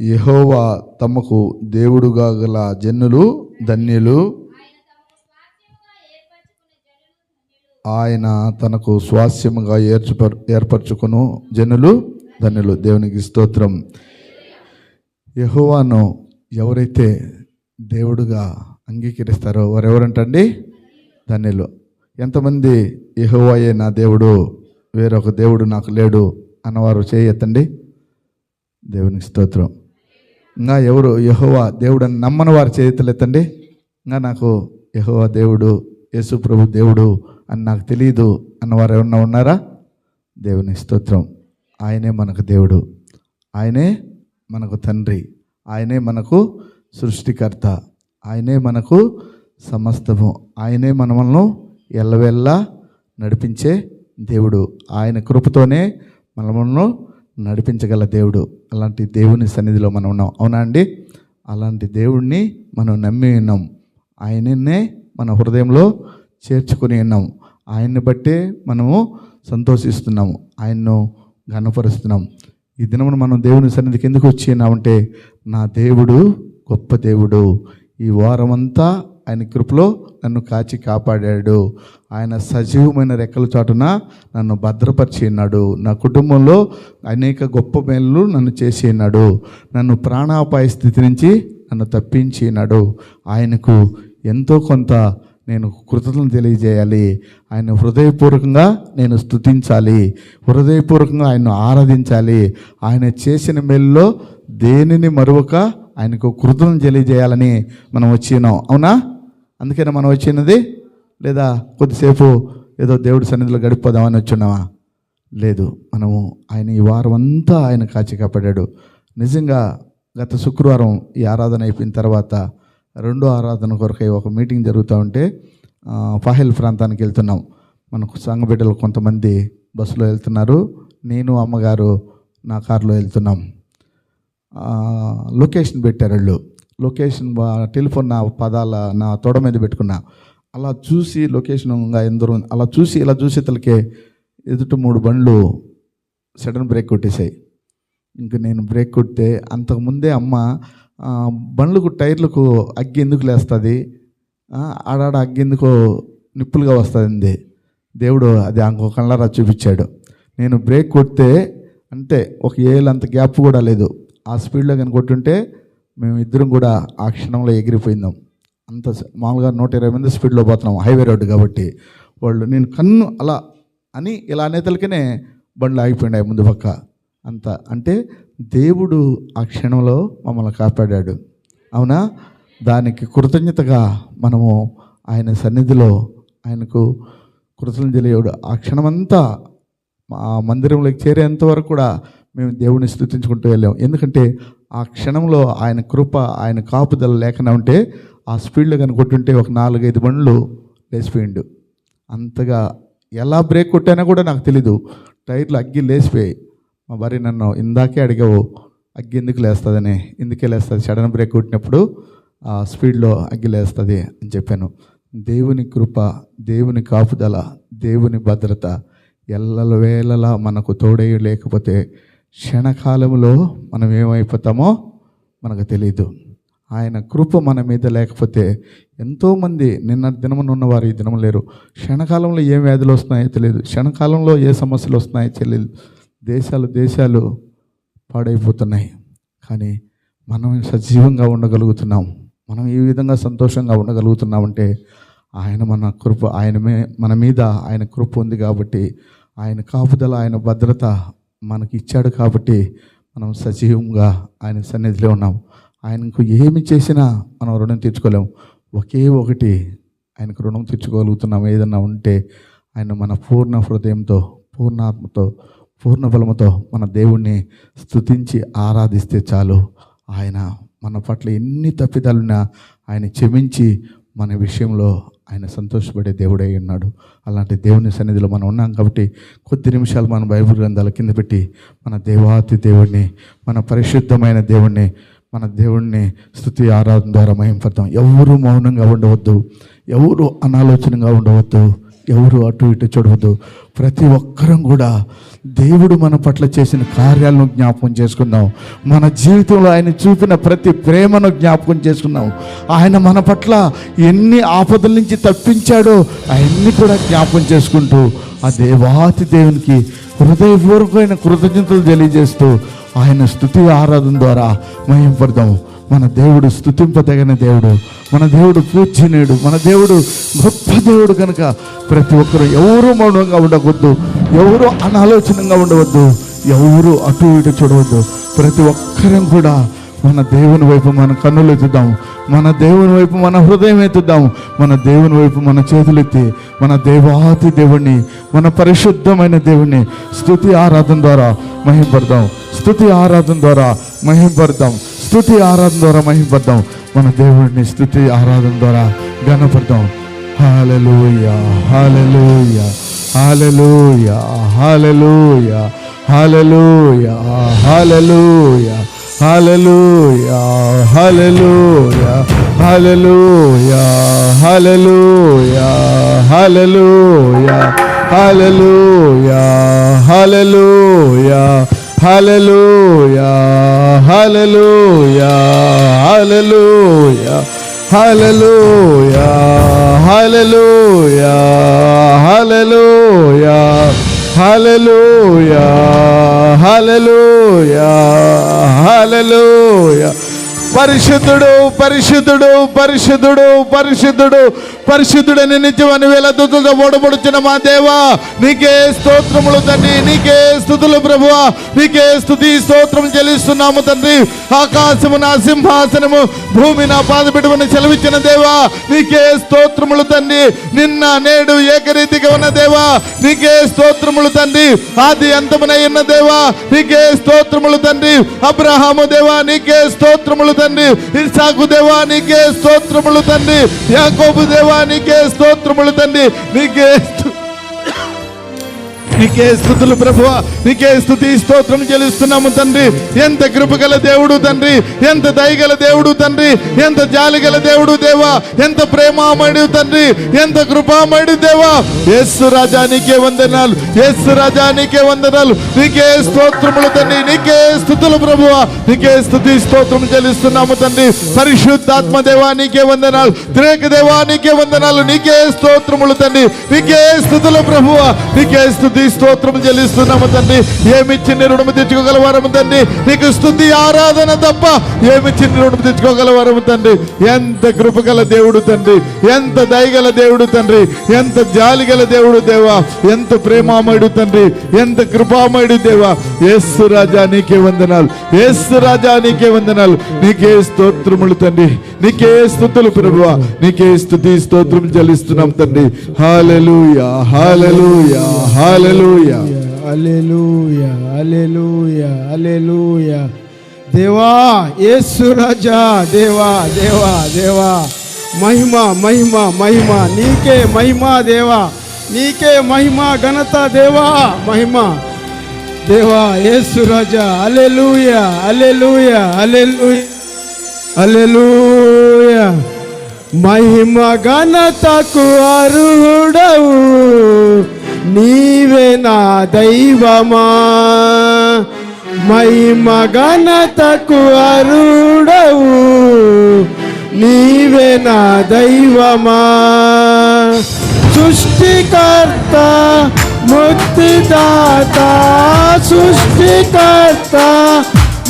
యహోవా తమకు దేవుడుగా గల జనులు ధన్యులు. ఆయన తనకు స్వాస్యముగా ఏర్చుపర్ ఏర్పరచుకును. జనులు ధన్యులు. దేవునికి స్తోత్రం. యహోవాను ఎవరైతే దేవుడుగా అంగీకరిస్తారో వారెవరంటండి? ధన్యులు. ఎంతమంది యహోవాయే నా దేవుడు వేరొక దేవుడు నాకు లేడు అన్నవారు చేయెత్తండి దేవునికి స్తోత్రం. ఇంకా ఎవరు యహోవా దేవుడు అని నమ్మని వారు ఎత్తండి. ఇంకా నాకు యహోవా దేవుడు యేసు ప్రభు దేవుడు అని నాకు తెలియదు అన్నవారు ఎవరన్నా ఉన్నారా? దేవుని స్తోత్రం. ఆయనే మనకు దేవుడు. ఆయనే మనకు తండ్రి. ఆయనే మనకు సృష్టికర్త. ఆయనే మనకు సమస్తము. ఆయనే మనలను ఎల్లవెల్లా నడిపించే దేవుడు. ఆయన కృపతోనే మనలను నడిపించగల దేవుడు. అలాంటి దేవుని సన్నిధిలో మనం ఉన్నాం. అవునా అండి? అలాంటి దేవుణ్ణి మనం నమ్మి ఉన్నాం. ఆయననే మన హృదయంలో చేర్చుకుని ఉన్నాం. ఆయన్ని బట్టే మనము సంతోషిస్తున్నాము. ఆయన్ను ఘనపరుస్తున్నాం. ఈ దినమున మనం దేవుని సన్నిధికి ఎందుకు వచ్చి ఉన్నామంటే నా దేవుడు గొప్ప దేవుడు. ఈ వారమంతా ఆయన కృపలో నన్ను కాచి కాపాడాడు. ఆయన సజీవమైన రెక్కల చాటున నన్ను భద్రపరిచి ఉన్నాడు. నా కుటుంబంలో అనేక గొప్ప మేలు నన్ను చేసి ఉన్నాడు. నన్ను ప్రాణాపాయ స్థితి నుంచి నన్ను తప్పించినాడు ఆయనకు ఎంతో కొంత నేను కృతజ్ఞతలు తెలియజేయాలి. ఆయన హృదయపూర్వకంగా నేను స్తుతించాలి. హృదయపూర్వకంగా ఆయన్ను ఆరాధించాలి. ఆయన చేసిన మేలులో దేనిని మరొక ఆయనకు కృతజ్ఞతలు తెలియజేయాలని మనం వచ్చినాం అవునా? అందుకనే మనం వచ్చినది లేదా కొద్దిసేపు ఏదో దేవుడి సన్నిధిలో గడిపోదామని వచ్చున్నావా లేదు. మనము ఆయన ఈ వారం అంతా ఆయన కాచి కాపాడాడు. నిజంగా గత శుక్రవారం ఈ ఆరాధన అయిపోయిన తర్వాత రెండో ఆరాధన కొరకై ఒక మీటింగ్ జరుగుతూ ఉంటే ఆ, ఫాహిల్ ప్రాంతానికి వెళ్తున్నాం. మనకు సంఘబిడ్డలు కొంతమంది బస్సులో వెళ్తున్నారు. నేను అమ్మగారు నా కారులో వెళ్తున్నాం. లొకేషన్ పెట్టారు వాళ్ళు. లొకేషన్ టెలిఫోన్ నా పదాల నా తొడ మీద పెట్టుకున్నా. అలా చూసి లొకేషన్ ఇంకా ఎందరో అలా చూసి ఇలా చూసి ఇతలకే ఎదుట మూడు బండ్లు సడన్ బ్రేక్ కొట్టేశాయి. ఇంక నేను బ్రేక్ కొడితే అంతకుముందే అమ్మ బండ్లకు టైర్లకు అగ్గి ఎందుకు లేస్తుంది? ఆడాడ అగ్గి ఎందుకు నిప్పులుగా వస్తుంది దేవుడు అది ఇంకో కళ్ళరా చూపించాడు. నేను బ్రేక్ కొడితే అంతే ఒక ఏళ్ళు అంత గ్యాప్ కూడా లేదు. ఆ స్పీడ్లో కానీ కొట్టుంటే మేము ఇద్దరం కూడా ఆ క్షణంలో ఎగిరిపోయిందాం. అంత మామూలుగా నూట ఇరవై మంది స్పీడ్లో పోతున్నాం హైవే రోడ్డు కాబట్టి. వాళ్ళు నేను కన్ను అలా అని ఇలా అనేతలకనే బండ్లు ఆగిపోయినాయి ముందు పక్క. అంత అంటే దేవుడు ఆ క్షణంలో మమ్మల్ని కాపాడాడు. అవునా? దానికి కృతజ్ఞతగా మనము ఆయన సన్నిధిలో ఆయనకు కృతజ్ఞత తెలియడు ఆ క్షణమంతా మా మందిరంలోకి చేరేంత వరకు కూడా మేము దేవుని స్థుతించుకుంటూ వెళ్ళాం. ఎందుకంటే ఆ క్షణంలో ఆయన కృప ఆయన కాపుదల లేకుండా ఉంటే ఆ స్పీడ్లో కనుక కొట్టుంటే ఒక నాలుగైదు బండ్లు లేచిపోయిండు. అంతగా ఎలా బ్రేక్ కొట్టానో కూడా నాకు తెలీదు. టైర్లు అగ్గి లేచిపోయాయి. మా భార్య నన్ను ఇందాకే అడిగావు అగ్గి ఎందుకు లేస్తుందని? ఎందుకే లేస్తుంది? సడన్ బ్రేక్ కొట్టినప్పుడు ఆ స్పీడ్లో అగ్గి లేస్తుంది అని చెప్పాను. దేవుని కృప దేవుని కాపుదల దేవుని భద్రత ఎల్లల వేళలా మనకు తోడై లేకపోతే క్షణకాలంలో మనం ఏమైపోతామో మనకు తెలియదు ఆయన కృప మన మీద లేకపోతే ఎంతోమంది నిన్న దినమున ఉన్నవారు ఈ దినం లేరు. క్షణకాలంలో ఏ వ్యాధులు వస్తున్నాయో తెలియదు క్షణకాలంలో ఏ సమస్యలు వస్తున్నాయో తెలియదు దేశాలు దేశాలు పాడైపోతున్నాయి. కానీ మనం సజీవంగా ఉండగలుగుతున్నాం. మనం ఈ విధంగా సంతోషంగా ఉండగలుగుతున్నామంటే ఆయన మన కృప ఆయన మన మీద ఆయన కృప ఉంది కాబట్టి ఆయన కాపుదల ఆయన భద్రత మనకి ఇచ్చాడు కాబట్టి మనం సజీవంగా ఆయన సన్నిధిలో ఉన్నాం. ఆయనకు ఏమి చేసినా మనం రుణం తీర్చుకోలేం. ఒకే ఒకటి ఆయనకు రుణం తీర్చుకోగలుగుతున్నాం. ఏదన్నా ఉంటే ఆయన మన పూర్ణ హృదయంతో పూర్ణాత్మతో పూర్ణ బలముతో మన దేవుణ్ణి స్తుతించి ఆరాధిస్తే చాలు. ఆయన మన పట్ల ఎన్ని తప్పిదాలున్నా ఆయన క్షమించి మన విషయంలో ఆయన సంతోషపడే దేవుడై ఉన్నాడు. అలాంటి దేవుని సన్నిధిలో మనం ఉన్నాం కాబట్టి కొద్ది నిమిషాలు మనం బైబిల్ గ్రంథాల కింద పెట్టి మన దేవాతి దేవుణ్ణి మన పరిశుద్ధమైన దేవుణ్ణి మన దేవుణ్ణి స్థుతి ఆరాధన ద్వారా మహింపడతాం ఎవరు మౌనంగా ఉండవద్దు. ఎవరు అనాలోచనగా ఉండవద్దు. ఎవరు అటు ఇటు చూడవద్దు. ప్రతి ఒక్కరం కూడా దేవుడు మన పట్ల చేసిన కార్యాలను జ్ఞాపకం చేసుకుందాం. మన జీవితంలో ఆయన చూపిన ప్రతి ప్రేమను జ్ఞాపకం చేసుకున్నాం ఆయన మన పట్ల ఎన్ని ఆపదల నుంచి తప్పించాడో అవన్నీ కూడా జ్ఞాపకం చేసుకుంటూ ఆ దేవాతి దేవునికి హృదయపూర్వకమైన కృతజ్ఞతలు తెలియజేస్తూ ఆయన స్థుతి ఆరాధన ద్వారా మహింపడదాం. మన దేవుడు స్థుతింపదగిన దేవుడు మన దేవుడు పూజ్యనీయుడు మన దేవుడు గొప్ప దేవుడు కనుక ప్రతి ఒక్కరు ఎవరు మౌనంగా ఉండకూడదు ఎవరు అనాలోచనంగా ఉండవద్దు ఎవరు అటు ఇటు చూడవద్దు. ప్రతి ఒక్కరం కూడా మన దేవుని వైపు మన కన్నులు ఎత్తుదాం మన దేవుని వైపు మన హృదయం ఎత్తుదాం మన దేవుని వైపు మన చేతులు ఎత్తి మన దేవాతి దేవుణ్ణి మన పరిశుద్ధమైన దేవుణ్ణి స్థుతి ఆరాధన ద్వారా మహింపడదాం స్థుతి ఆరాధన ద్వారా మహింపడదాం. స్థుతి ఆరాధన ద్వారా మహింపడదాం మన దేవుడిని స్థుతి ఆరాధన ద్వారా గణపడదాం హాలలోయ hallelujah hallelujah hallelujah hallelujah hallelujah hallelujah hallelujah హాలలోయ hallelujah hallelujah hallelujah hallelujah hallelujah hallelujah hallelujah hallelujah hallelujah hallelujah hallelujah hallelujah hallelujah పరిశుద్ధుడు పరిశుద్ధుడు పరిశుద్ధుడు పరిశుద్ధుడు. పరిశుద్ధుడని నిత్యమని వేల దుతులతో ఓడబడుచున్న మా దేవా నీకే స్తోత్రములు తండ్రి నీకే స్థుతులు ప్రభువ నీకే స్థుతి స్తోత్రం చెల్లిస్తున్నాము తండ్రి. ఆకాశము నా సింహాసనము భూమి నా పాదపిడుమని చెలవిచ్చిన దేవా నీకే స్తోత్రములు తండ్రి. నిన్న నేడు ఏకరీతిగా ఉన్న దేవా నీకే స్తోత్రములు తండ్రి. ఆది అంతమునై ఉన్న దేవా నీకే స్తోత్రములు తండ్రి. అబ్రహాము దేవా నీకే స్తోత్రములు తండ్రి. తండ్రి ఇసాకు దేవానికే స్తోత్రములు తండ్రి యాకోబు దేవానికే స్తోత్రములు తండ్రి నీకే నీకే స్థుతులు ప్రభువ నీకే స్థుతి స్తోత్రం చెల్లిస్తున్నాము తండ్రి. ఎంత కృపగల దేవుడు తండ్రి ఎంత దయగల దేవుడు తండ్రి ఎంత జాలిగల దేవుడు దేవా ఎంత ప్రేమామయుడు తండ్రి ఎంత కృపామయుడు దేవా. యేసు రాజా నీకే వందనాలు యేసు రాజా నీకే వందనాలు. నీకే స్తోత్రములు తండ్రి నీకే స్థుతులు ప్రభువ నీకే స్థుతి స్తోత్రం చెల్లిస్తున్నాము తండ్రి. పరిశుద్ధాత్మ దేవా నీకే వందనాలు. త్రేక దేవా నీకే వందనాలు. నీకే స్తోత్రములు తండ్రి. నీకే స్థుతులు ప్రభువ నీకే స్థుతి స్తోత్రం చెల్లిస్తున్నాము తండ్రి. ఏమిచ్చి నీ రుణము తెచ్చుకోగలవారము తండ్రి. నీకు స్థుతి ఆరాధన తప్ప ఏమిచ్చి నీ రుణము తెచ్చుకోగలవారము తండ్రి. ఎంత కృపగల దేవుడు తండ్రి. ఎంత దయగల దేవుడు తండ్రి. ఎంత జాలిగల దేవుడు దేవా. ఎంత ప్రేమామయుడు తండ్రి. ఎంత కృపామయుడు దేవా. ఏసు రాజా నీకే వందనాలు. ఏసు రాజా నీకే వందనాలు. నీకే స్తోత్రములు తండ్రి. నీకే స్థుతులు ప్రభువా. నీకే స్థుతి స్తోత్రం చెల్లిస్తున్నాం తండ్రి. Hallelujah hallelujah hallelujah alleluia alleluia alleluia దేవా యేసు రాజా దేవా దేవా దేవా. మహిమ మహిమ మహిమ. నీకే మహిమ దేవా. నీకే మహిమ ఘనత దేవా మహిమ. దేవా యేసు రాజా అలెలుయా అలెలుయా అలెలుయా అలెలుయా మహిమ ఘనతకు అర్హుడవు. నీవే నా దైవమా. మహిమ ఘనతకు అరుడవు నీవే నా దైవమా. సృష్టికర్త ముక్తిదాత సృష్టికర్త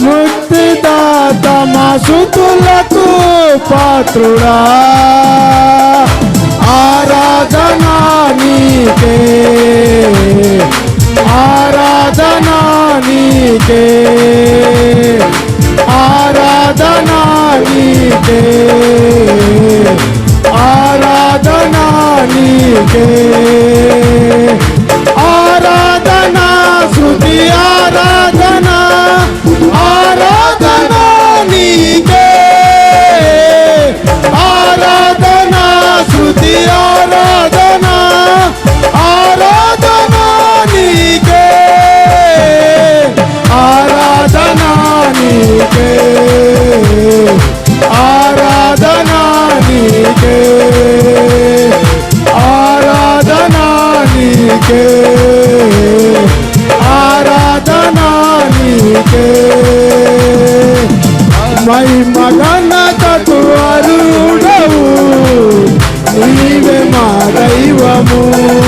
ముక్తిదాత మా సుతులకు పాత్రుడా. ఆరాధనా నీకే. ఆరాధనా నీకే. ఆరాధనా నీకే. ఆరాధనా నీకే. ఆరాధనా శృతియా నీకే. ఆరాధన నీకే. మై మగన తత్వరుడవు నీవే మా దైవము.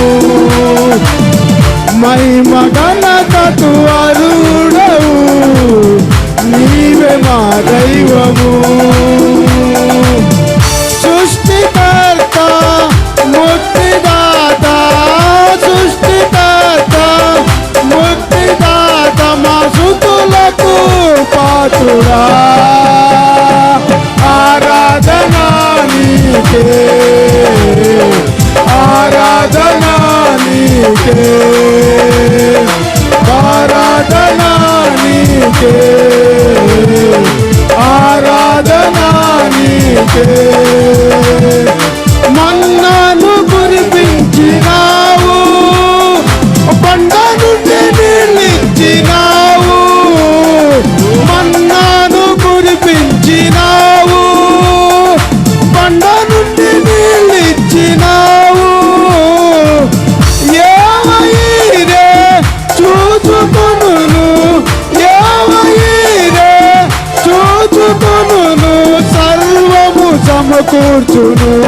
kurtulur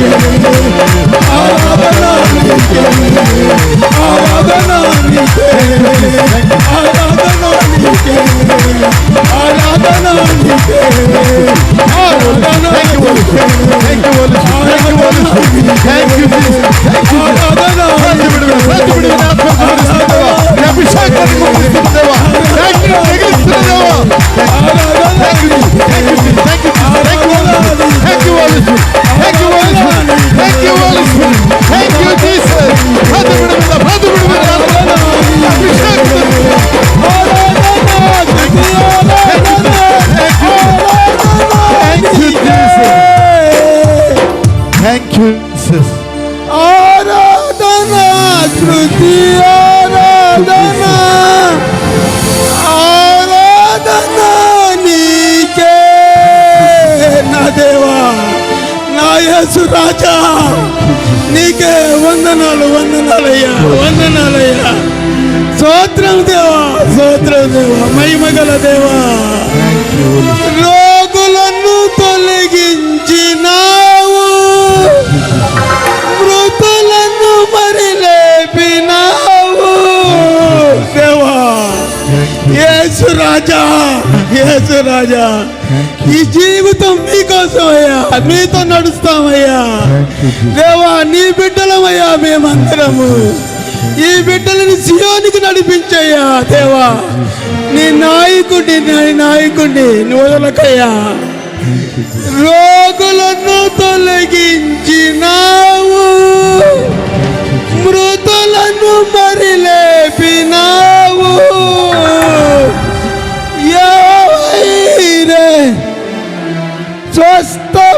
You. జీసస్ ఆరాధన శృతి ఆరాధన ఆరాధన నీకే నా దేవా నా యేసు రాజా. నీకే వందనాలు వందనాలయ్యా వందనాలయ్యా. సోత్రం దేవా సోత్రం దేవా మహిమగల దేవా. రోగులను తొలగించినా రాజా యేసు రాజా. ఈ జీవితం మీకోసం అయ్యా మీతో నడుస్తామయ్యా. దేవా నీ బిడ్డలమయ్యా మేమందరము. ఈ బిడ్డలని సియోనికి నడిపించయ్యా దేవా. నీ నాయకుడి నీ నాయకుడి నువ్వు వదలకయ్యా రోగులను తొలగించినావు. మృతులను మరి లేపినావు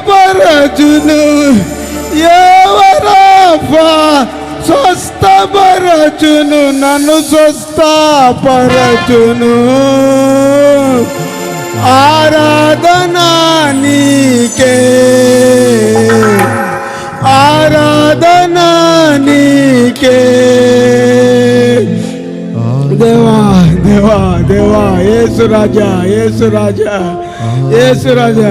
స్వస్థపరచును ఎవరఫా స్వస్థపరచును నన్ను స్వస్థపరచును ఆరాధనా నీకే. ఆరాధనా నీకే. దేవా దేవా దేవా ఏసు రాజా ఏసు రాజా ఏసు రాజా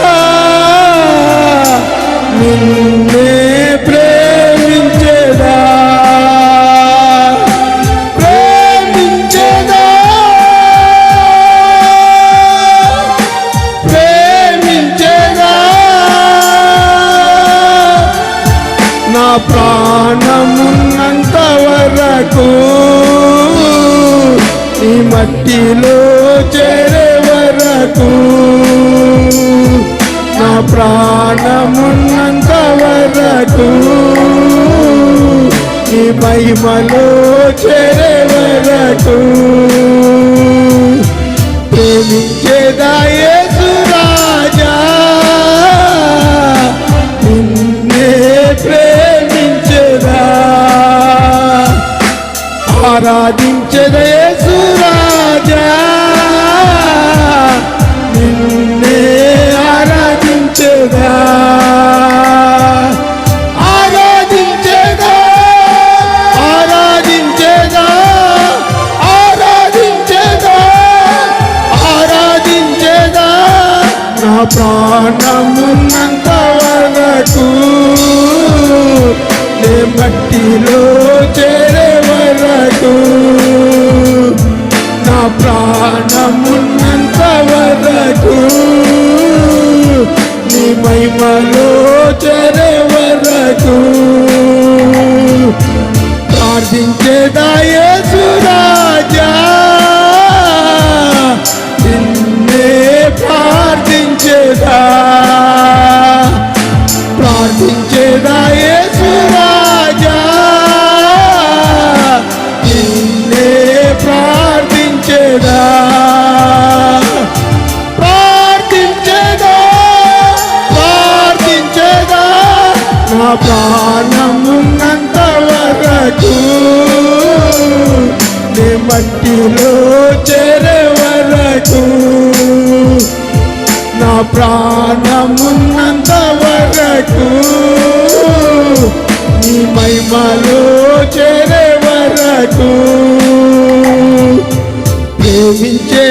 మట్టిలో చేరే వరకు నా ప్రాణమున్నంత వరకు ఈ మహిమలో చేరే వరకు ప్రేమించేదాయే యేసు నిన్నే ప్రేమించేదా ఆరాధించేదా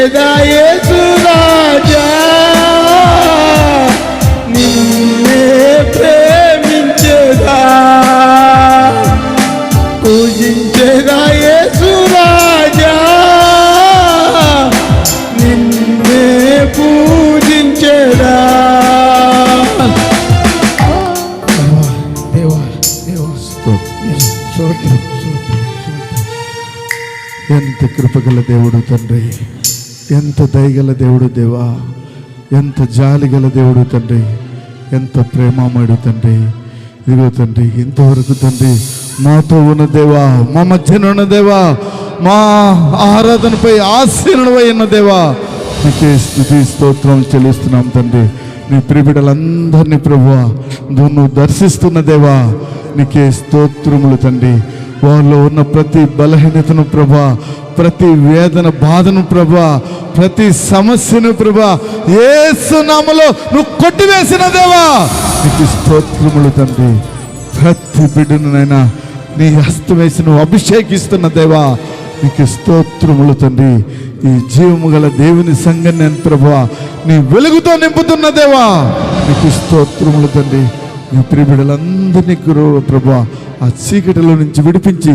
ప్రేమించేదా యేసు రాజా? నిన్నే ప్రేమించేదా? పూజించేదా యేసు రాజా? నిన్నే పూజించేదా? దేవా దేవా స్తోత్రం ఎంత కృపగల దేవుడు తండ్రి. ఎంత దయగల దేవుడు దేవా ఎంత జాలిగల దేవుడు తండ్రి ఎంత ప్రేమమడు తండ్రి. ఇదిగో తండ్రి ఇంతవరకు తండ్రి మాతో ఉన్న దేవా మా మధ్యన ఉన్న దేవా మా ఆరాధనపై ఆశీర్వై ఉన్న దేవా. నీకే స్థుతి స్తోత్రం చెల్లిస్తున్నాం తండ్రి. నీ ప్రిబిడలందరినీ ప్రభువా నువ్వు నువ్వు దర్శిస్తున్న దేవా నీకే స్తోత్రములు తండ్రి. వాళ్ళు ఉన్న ప్రతి బలహీనతను ప్రభా ప్రతి వేదన బాధను ప్రభా ప్రతి సమస్యను ప్రభా ఏసు నామలో నువ్వు కొట్టివేసిన దేవా. నీకు స్తోత్రములు తండ్రి. ప్రతి బిడ్డనైనా నీ హస్తం వేసి నువ్వు అభిషేకిస్తున్న దేవా. నీకు స్తోత్రములు తండ్రి. ఈ జీవము గల దేవుని సంఘం నేను ప్రభా నీ వెలుగుతో నింపుతున్న దేవా. నీకు స్తోత్రములు తండ్రి. నీ ప్రియబిడలందరినీ ప్రభా ఆ చీకటిలో నుంచి విడిపించి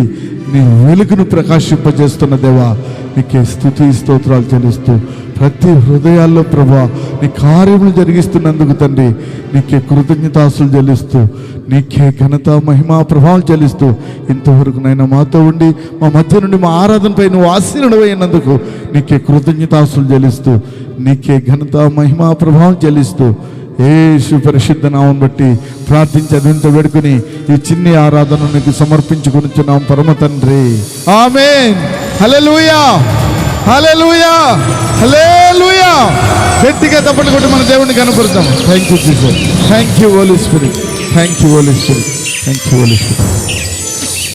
నీ వెలుగును ప్రకాశింపజేస్తున్న దేవా నీకే స్థుతి స్తోత్రాలు చెల్లిస్తూ ప్రతి హృదయాల్లో ప్రభా నీ కార్యములు జరిగిస్తున్నందుకు తండ్రి నీకే కృతజ్ఞతాసులు చెల్లిస్తూ నీకే ఘనత మహిమా ప్రభావం చెల్లిస్తూ ఇంతవరకు నైనా మాతో ఉండి మా మధ్య నుండి మా ఆరాధనపై నువ్వు ఆశీనుడు నీకే కృతజ్ఞతాసులు చెల్లిస్తూ నీకే ఘనత మహిమా ప్రభావం చెల్లిస్తూ ఏసు పరిశుద్ధ నామం బట్టి ప్రార్థించి అదింత వేడుకుని ఈ చిన్ని ఆరాధన నీకు సమర్పించుకునిచున్నాం పరమ తండ్రి. ఆమె హల్లెలూయా. హల్లెలూయా. హల్లెలూయా. గట్టిగా తప్పటి కొట్టి మన దేవుని కనపడతాం thank you Jesus thank you holy spirit thank you holy spirit thank you holy spirit